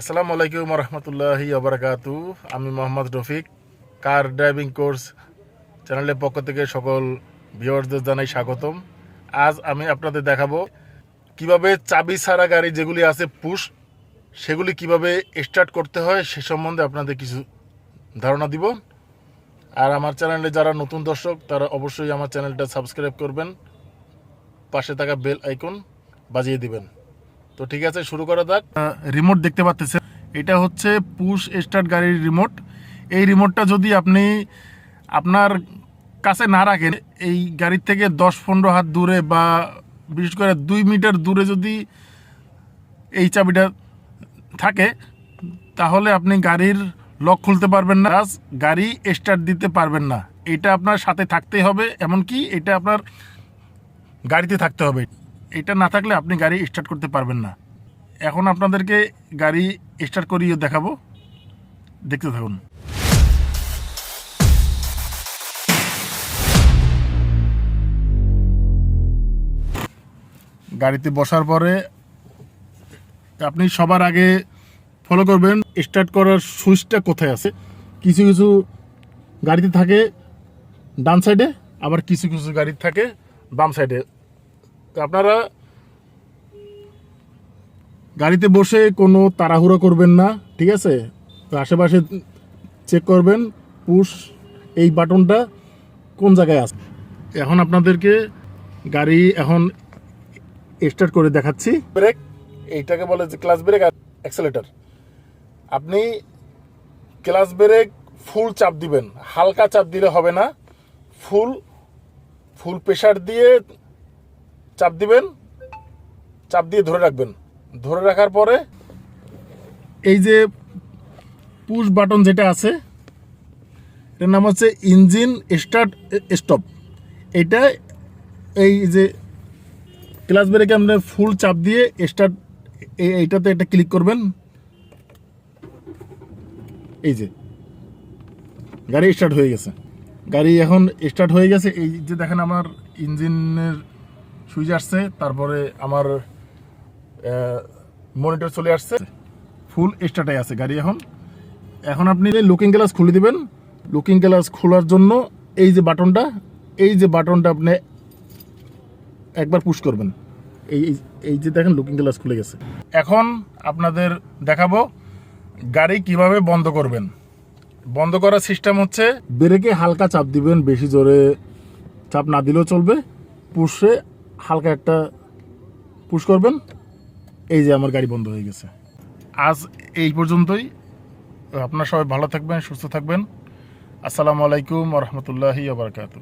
আসসালামু আলাইকুম রহমতুল্লাহি আবরাকাতু আমি Mohammad Rafiq, car driving course চ্যানেলের পক্ষ থেকে সকল ভিউয়ার্সদের জানাই স্বাগতম। আজ আমি আপনাদের দেখাবো কীভাবে চাবি ছাড়া গাড়ি যেগুলি আছে পুশ, সেগুলি কীভাবে স্টার্ট করতে হয় সে সম্বন্ধে আপনাদের কিছু ধারণা দিব। আর আমার চ্যানেলে যারা নতুন দর্শক, তারা অবশ্যই আমার চ্যানেলটা সাবস্ক্রাইব করবেন, পাশে থাকা বেল আইকন বাজিয়ে দিবেন। তো ঠিক আছে, শুরু করা যাক। রিমোট দেখতে পাচ্ছেন এটা হচ্ছে পুশ স্টার্ট গাড়ির রিমোট এই রিমোটটা যদি আপনি আপনার কাছে না রাখেন, এই গাড়ির থেকে দশ, পনেরো হাত দূরে বা বিশেষ করে দুই মিটার দূরে যদি এই চাবিটা থাকে, তাহলে আপনি গাড়ির লক খুলতে পারবেন না। গাড়ি স্টার্ট দিতে পারবেন না। এটা আপনার সাথে থাকতেই হবে, এমনকি এটা আপনার গাড়িতে থাকতে হবে। এটা না থাকলে আপনি গাড়ি স্টার্ট করতে পারবেন না। এখন আপনাদেরকে গাড়ি স্টার্ট করিয়ে দেখাবো। দেখতে থাকুন। গাড়িতে বসার পরে আপনি সবার আগে ফলো করবেন স্টার্ট করার সুইচটা কোথায় আছে? কিছু কিছু গাড়িতে থাকে ডান সাইডে আবার কিছু কিছু গাড়ি থাকে বাম সাইডে তো আপনারা গাড়িতে বসে কোনো তাড়াহুড়ো করবেন না, ঠিক আছে? তো আশেপাশে চেক করবেন পুশ এই বাটনটা কোন জায়গায় আছে। এখন আপনাদেরকে গাড়ি এখন স্টার্ট করে দেখাচ্ছি। ব্রেক এইটাকে বলে যে ক্লাস ব্রেক আর অ্যাক্সেলেটার আপনি ক্লাস ব্রেক ফুল চাপ দিবেন, হালকা চাপ দিলে হবে না। ফুল ফুল প্রেশার দিয়ে চাপ দিবেন, চাপ দিয়ে ধরে রাখবেন। ধরে রাখার পরে এই যে পুশ বাটন যেটা আছে, এটার নাম হচ্ছে ইঞ্জিন স্টার্ট স্টপ এটা এই যে ক্লাস ব্রেকে আপনি ফুল চাপ দিয়ে স্টার্ট এইটাতে এটা ক্লিক করবেন। এই যে গাড়ি স্টার্ট হয়ে গেছে। গাড়ি এখন স্টার্ট হয়ে গেছে। এই যে দেখেন আমার ইঞ্জিনের সুইচ আসছে, তারপরে আমার মনিটর চলে আসছে। ফুল স্টার্টে আছে গাড়ি এখন। এখন আপনি লুকিং গ্লাস খুলে দিবেন লুকিং গ্লাস খোলার জন্য এই যে বাটনটা, এই যে বাটনটা আপনি একবার পুশ করবেন। এই, এই- যে দেখেন লুকিং গ্লাস খুলে গেছে। এখন আপনাদের দেখাবো গাড়ি কীভাবে বন্ধ করবেন। বন্ধ করার সিস্টেম হচ্ছে ব্রেকে হালকা চাপ দিবেন, বেশি জোরে চাপ না দিলেও চলবে। পুষে হালকা একটা পুশ করবেন। এই যে আমার গাড়ি বন্ধ হয়ে গেছে। আজ এই পর্যন্তই। আপনারা সবাই ভালো থাকবেন, সুস্থ থাকবেন। আসসালামু আলাইকুম রহমতুল্লাহি আবরকাতু